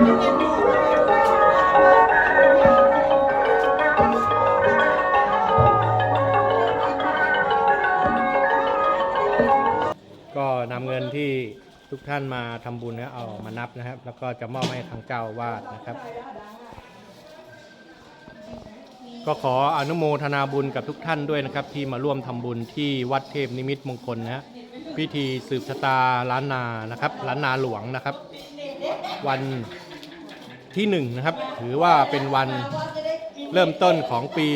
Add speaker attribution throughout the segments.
Speaker 1: ก็นำเงินที่ทุกท่านมาทำบุญนะเอามานับนะครับ แล้วก็จะมอบให้ทางเจ้าวาดนะครับ ก็ขออนุโมทนาบุญกับทุกท่านด้วยนะครับ ที่มาร่วมทำบุญที่วัดเทพนิมิตมงคลนะฮะพิธีสืบชะตาล้านนานะครับล้านนาหลวงนะครับ วัน ที่หนึ่งนะครับ ถือว่าเป็นวันเริ่มต้นของปี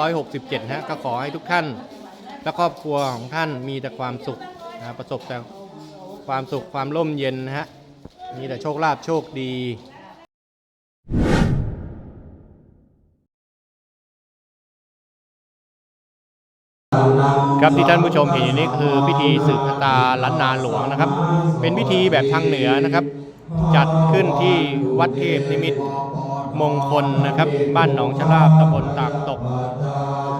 Speaker 1: 2567 นะฮะก็ขอให้ทุกท่าน และครอบครัวของท่านมีแต่ความสุขนะประสบแต่ความสุขความร่มเย็นนะฮะมีแต่โชคลาภโชคดีครับที่ท่านผู้ชมเห็นอยู่นี้คือพิธีสืบชะตาล้านนาหลวงนะครับ เป็นพิธีแบบทางเหนือนะครับ จัดขึ้นที่วัดเทพนิมิตมงคลนะครับ บ้านหนองชะลาบตำบลตากตก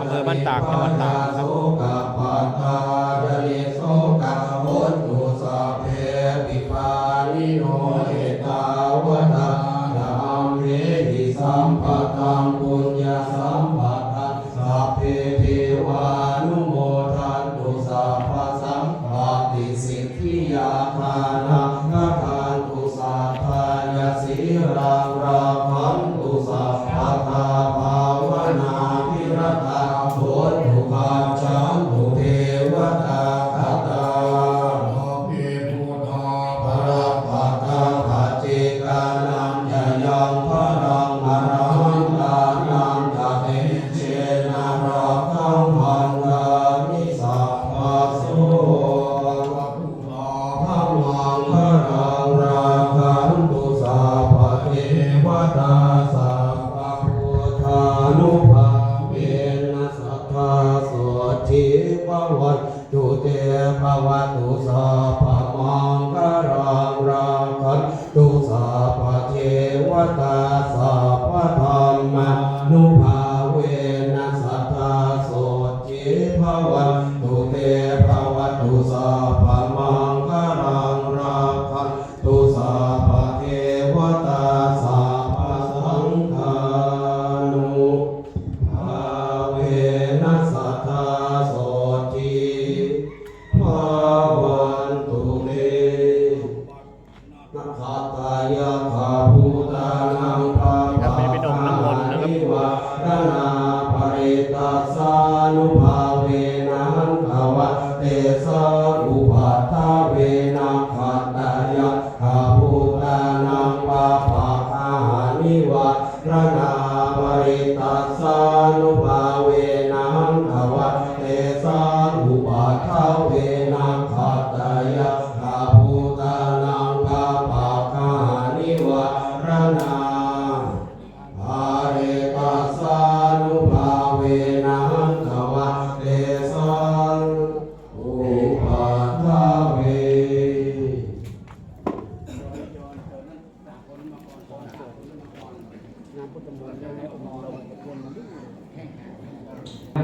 Speaker 1: อำเภอบ้านตากจังหวัดตากครับ
Speaker 2: อร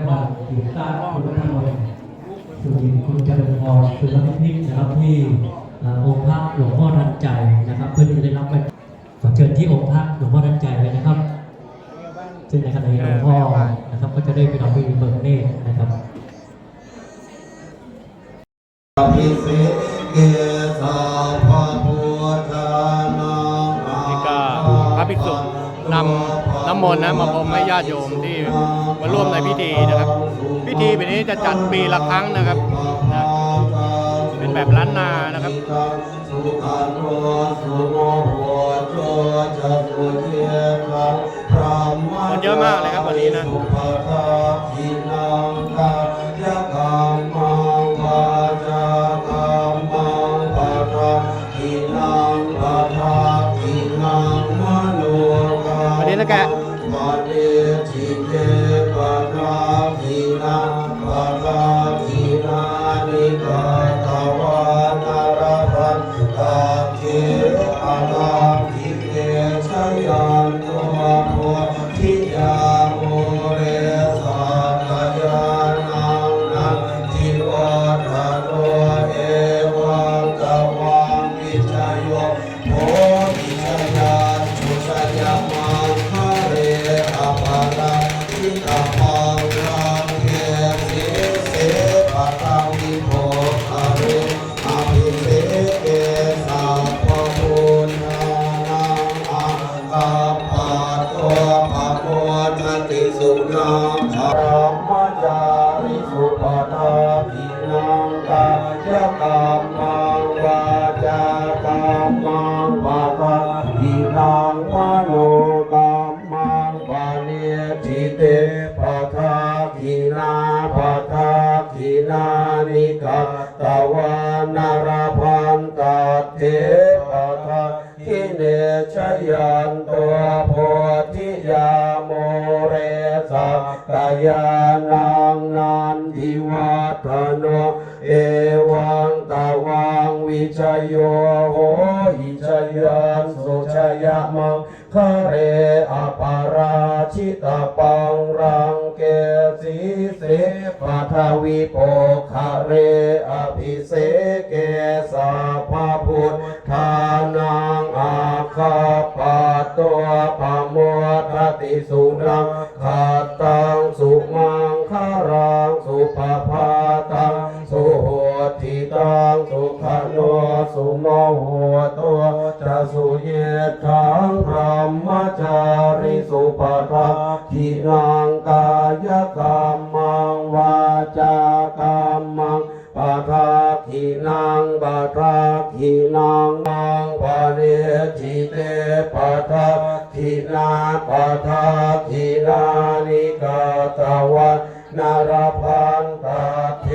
Speaker 2: ทางทีมตาคุ
Speaker 3: ณธรรมสุรินคุณเจริญพรคือรับพิษนะครับที่องค์พระหลวงพ่อทันใจนะครับ เพื่อที่จะได้รับไปขอเชิญที่องค์พระหลวงพ่อทันใจเลยนะครับ ซึ่งในขณะนี้หลวงพ่อนะครับ ก็จะได้ไปทำพิธีเบิกเนตรนะครับ
Speaker 2: ภิเสเกสาภาพุทธนัง
Speaker 1: นี่ก็พระภิกษุนำ น้ำมนต์นะมาพรมให้ญาติโยมที่มาร่วมในพิธีนะครับ พิธีแบบนี้จะจัดปีละครั้งนะครับนะเป็นแบบล้านนานะครับ
Speaker 2: มังปะทะทินังมโนกรรมังปะเนทิเตปะทะทินาปะทะทินานิกัตวานารพันตเทปะทะทิเนชยันตัวโพธิยาโมเรสักกายานังนันทิวัฒโนเอ โยโหหิชยันสุชยมังคะเรอปาราชิตาปังรังเกสีเสปัทวิโปคะเรอภิเสเกสาภาพุทธานังอาคาปะตัวปะโมทติสุนังขัตตัง ตังสุขโนสุโมโหตัวจะสุเยทังพรหมจาริสุปทาทินังกายกรรมังวาจากรรมังปะทาทินังปะทาทินังมังปะเนจิเตปะทาทินาปะทาทินานิกาตวันนารพันตาเท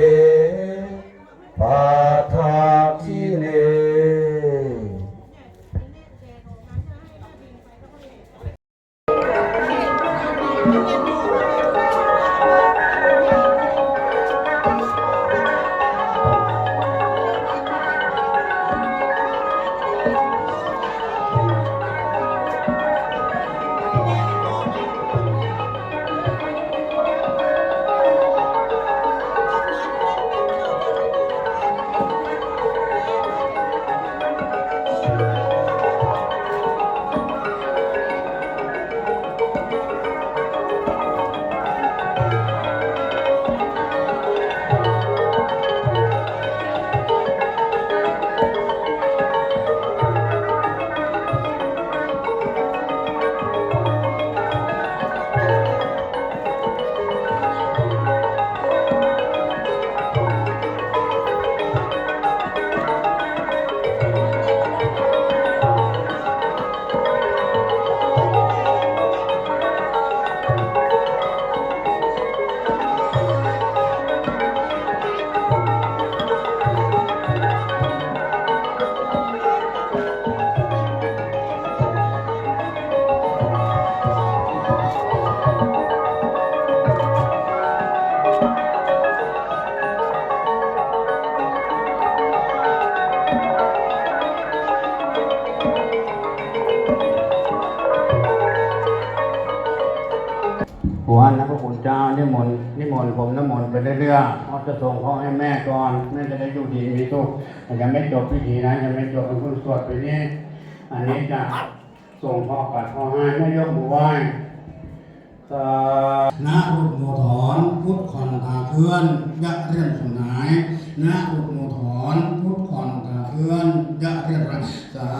Speaker 2: มนต์นิมนต์ผมน้ำมนต์ไปเรื่อยๆเขาจะส่งเขาให้แม่ก่อนแม่จะได้อยู่ดีมีสุขยังไม่จบพิธีนะยังไม่จบเป็นคุณสวดไปนี่อันนี้จะส่งพ่อปัดพ่อให้แม่ยกมือไหว้สานะรุดโมถอนพุทธคอนตาเคลื่อนยะเรียนสนายนะรุดโมถอนพุทธคอนตาเคลื่อนยะเรียนรักสา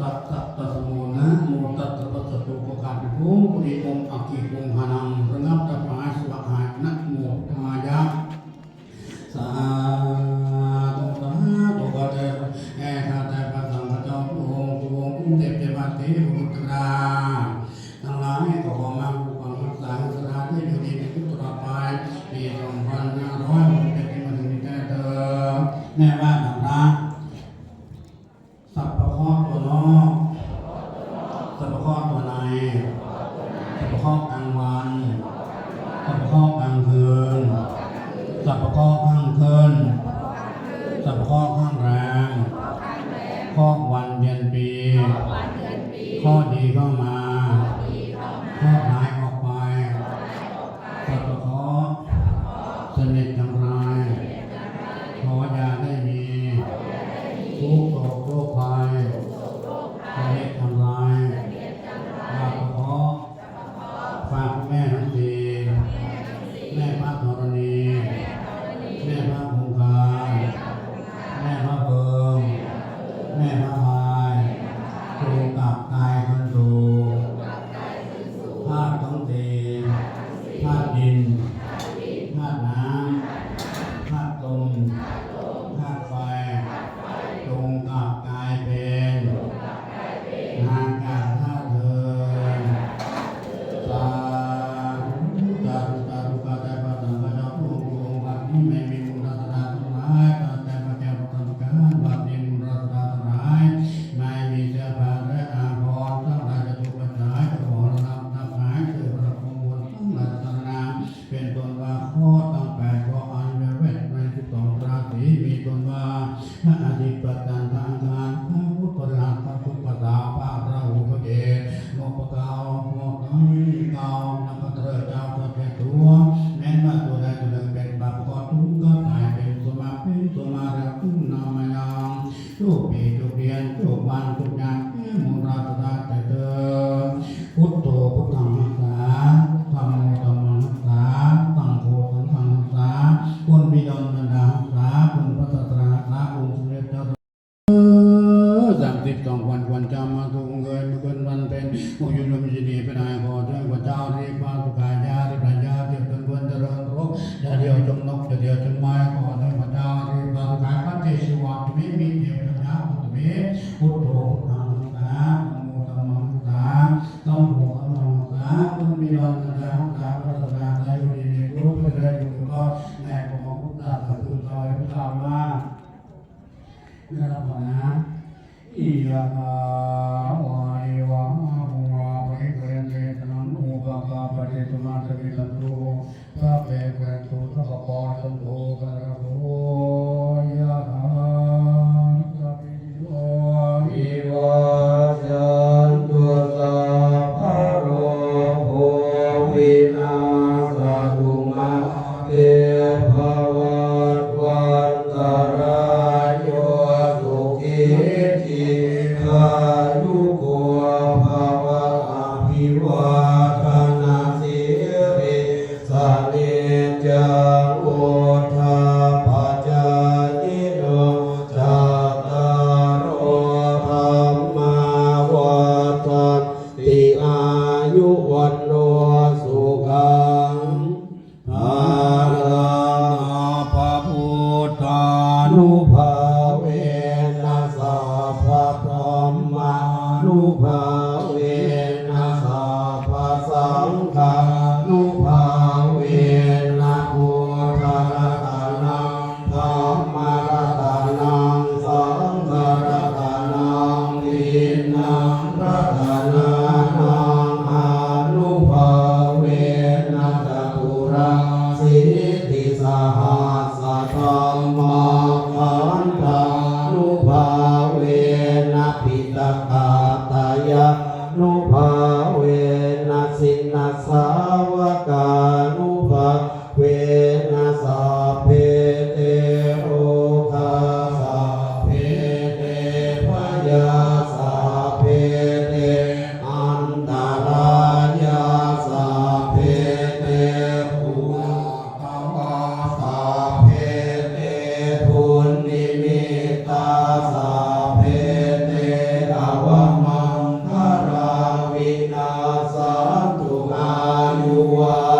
Speaker 2: ตัตสัตตะสโมนะโมตัตตะปัสสะตูโอกาสเป็นผู้บุริองค์อังคีองค์ขนังระงับตับหมาสวะหายนะโมธรรมายะสาธุสาธุขอเถิดแห่ข้าเต่พระสังฆเจ้าพระองค์องค์อุ้มเทพเทวาเทพบุตระ นนกเดียวจนไม้ก็อนุมาดาเรบางกายพันเตชิวันม่มีเดียวนะคุตเมอุตโตนะนะโมตัมมังนะตัมโมอนังนะมุมีวันนะนะพระสงฆ์ในยุคนี้รู้ไปได้อยู่ก็แในของพุทธาสุตอยพุทธามานะครับนะอียา สาธุอายุวา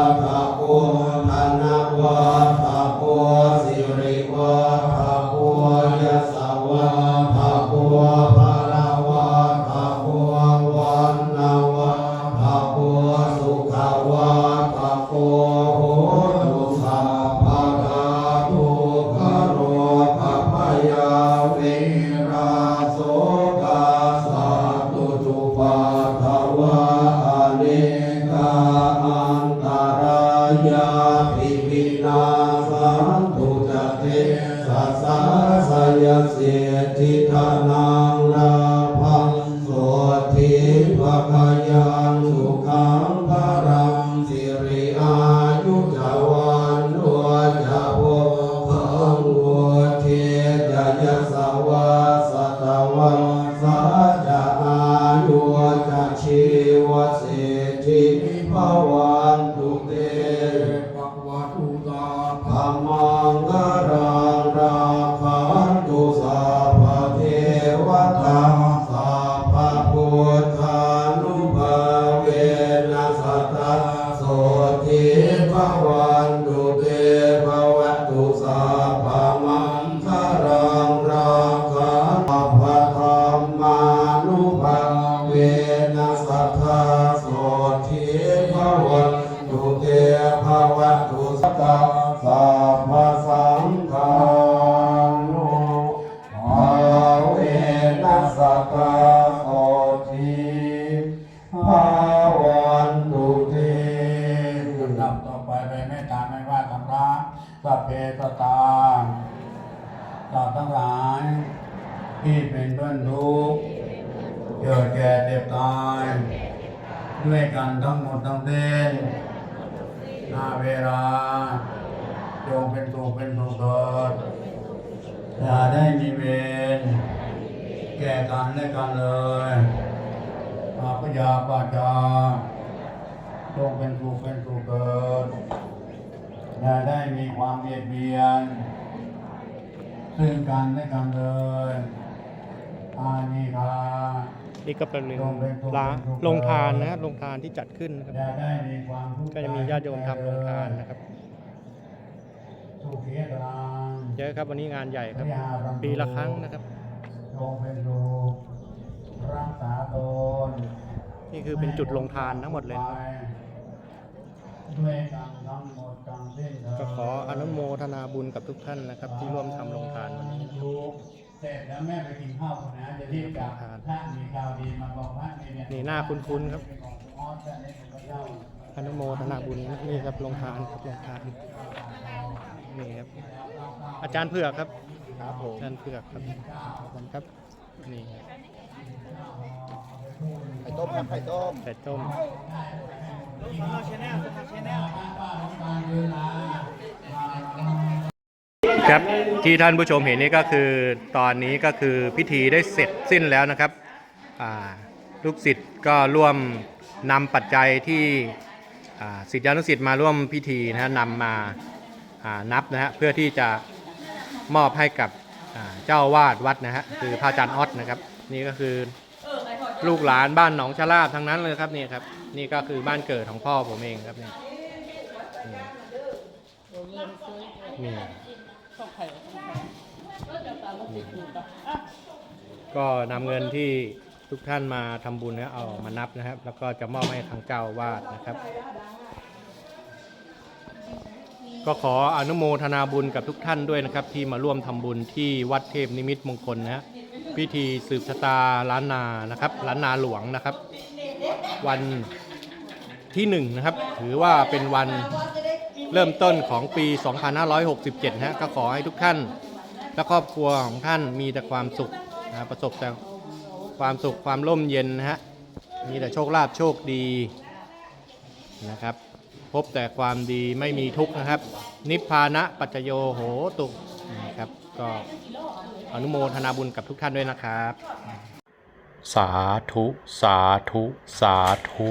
Speaker 2: สัสสะสยเสีติธรรม
Speaker 4: ไปไปเมตตาไม่ว่าคำรักสัพเพสตาสัตว์ทั้งหลายที่เป็นเพื่อนทุกข์เกิดแก่เจ็บตายด้วยกันทั้งหมดทั้งสิ้นนาเวลาจงเป็นสุขเป็นสุขเถิดอย่าได้มีเวรแก่กันและกันเลยอาพยาปาจาจงเป็นสุขเป็นสุขเกิด อย่าได้มีความเบียดเบียน ซึ่งกันและกันเลยอานิคา
Speaker 1: นี่ก็เป็นร้านโรงทานนะฮะโรงทานที่จัดขึ้นนะครับ
Speaker 4: อย่าได้มีความทุกข์
Speaker 1: ก็จะมีญาติโยมทำโรงทานนะครับ
Speaker 4: สุขีตรัง
Speaker 1: เยอะครับวันนี้งานใหญ่ครับ ปีละครั้งนะครับ
Speaker 4: จงเป็นสุขรักษาตน
Speaker 1: นี่คือเป็นจุดลงทานทั้งหมดเลยนะครับ
Speaker 4: ด้วย กันทั้งหมดทั้งสิ้นเถิด
Speaker 1: ก็ขออนุโมทนาบุญกับทุกท่านนะครับ ที่ร่วมทำโรงทานวันนี้นะครับ
Speaker 4: ถูกเสร็จแล้วแม่ไปกินข้าวก่อนนะจะรีบกลับ
Speaker 1: ครับ
Speaker 4: ถ้ามีข่าวดีมาบอกว่ามีเย
Speaker 1: นี่หน้าคุ้นๆครับ
Speaker 4: เป็นของออสแต่ในของพระเจ้า
Speaker 1: อนุโมทนาบุญนะนี่ครับลงทานครับลงทานนี่ครับอาจารย์เผือกครับครับผมอาจารย์เผือกครับขอบคุณครับนี่ครับ
Speaker 5: ไข่ต้มครับไข่ต้ม
Speaker 1: ไข่ต้ม ครับที่ท่านผู้ชมเห็นนี่ก็คือตอนนี้ก็คือพิธีได้เสร็จสิ้นแล้วนะครับลูกศิษย์ก็ร่วมนำปัจจัยที่ศิษยานุศิษย์มาร่วมพิธีนะฮะนำมาานับนะฮะเพื่อที่จะมอบให้กับเจ้าอาวาดวัดนะฮะคือพระอาจารย์ออสนะครับ นี่ก็คือลูกหลานบ้านหนองชะลาบทั้งนั้นเลยครับนี่ครับ นี่ก็คือบ้านเกิดของพ่อผมเองครับเนี่นี่นี่ก็นำเงินที่ทุกท่านมาทำบุญนะเอามานับนะครับ แล้วก็จะมอบให้ทางเจ้าอาวาดนะครับ ก็ขออนุโมทนาบุญกับทุกท่านด้วยนะครับ ที่มาร่วมทำบุญที่วัดเทพนิมิตมงคลนะฮะพิธีสืบชะตาล้านนานะครับล้านนาหลวงนะครับ วัน ที่หนึ่งนะครับ ถือว่าเป็นวันเริ่มต้นของปี 2567นะฮะก็ขอให้ทุกท่าน และครอบครัวของท่านมีแต่ความสุขนะประสบแต่ความสุขความร่มเย็นนะฮะมีแต่โชคลาภโชคดีนะครับ พบแต่ความดีไม่มีทุกข์นะครับ นิพพานะปัจจโยโหตุนะครับก็อนุโมทนาบุญกับทุกท่านด้วยนะครับ สาธุ สาธุ สาธุ